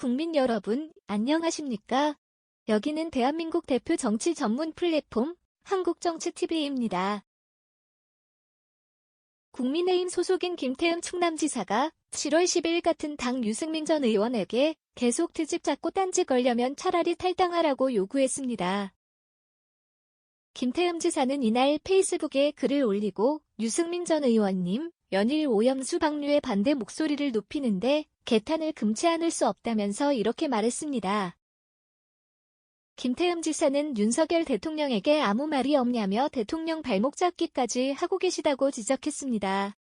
국민 여러분, 안녕하십니까? 여기는 대한민국 대표 정치 전문 플랫폼 한국정치TV입니다. 국민의힘 소속인 김태흠 충남지사가 7월 10일 같은 당 유승민 전 의원에게 계속 트집 잡고 딴지 걸려면 차라리 탈당하라고 요구했습니다. 김태흠 지사는 이날 페이스북에 글을 올리고 유승민 전 의원님, 연일 오염수 방류의 반대 목소리를 높이는데 개탄을 금치 않을 수 없다면서 이렇게 말했습니다. 김태흠 지사는 윤석열 대통령에게 아무 말이 없냐며 대통령 발목 잡기까지 하고 계시다고 지적했습니다.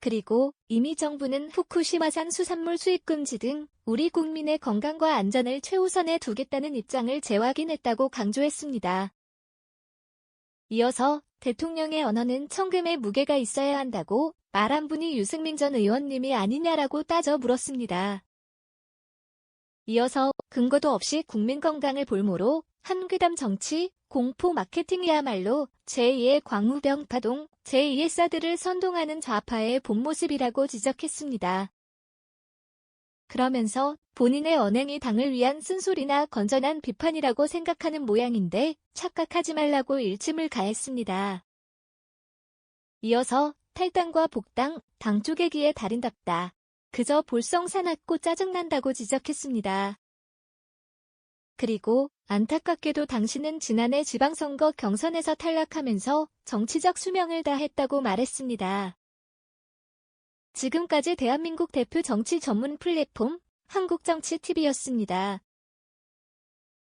그리고 이미 정부는 후쿠시마산 수산물 수입 금지 등 우리 국민의 건강과 안전을 최우선에 두겠다는 입장을 재확인했다고 강조했습니다. 이어서 대통령의 언어는 청금의 무게가 있어야 한다고 말한 분이 유승민 전 의원님이 아니냐라고 따져 물었습니다. 이어서 근거도 없이 국민 건강을 볼모로 한괴담 정치, 공포 마케팅이야말로 제2의 광우병 파동, 제2의 사드를 선동하는 좌파의 본 모습이라고 지적했습니다. 그러면서 본인의 언행이 당을 위한 쓴소리나 건전한 비판이라고 생각하는 모양인데 착각하지 말라고 일침을 가했습니다. 이어서 탈당과 복당, 당 쪼개기에 달인답다. 그저 볼썽 사납고 짜증난다고 지적했습니다. 그리고 안타깝게도 당신은 지난해 지방선거 경선에서 탈락하면서 정치적 수명을 다했다고 말했습니다. 지금까지 대한민국 대표 정치 전문 플랫폼 한국정치TV였습니다.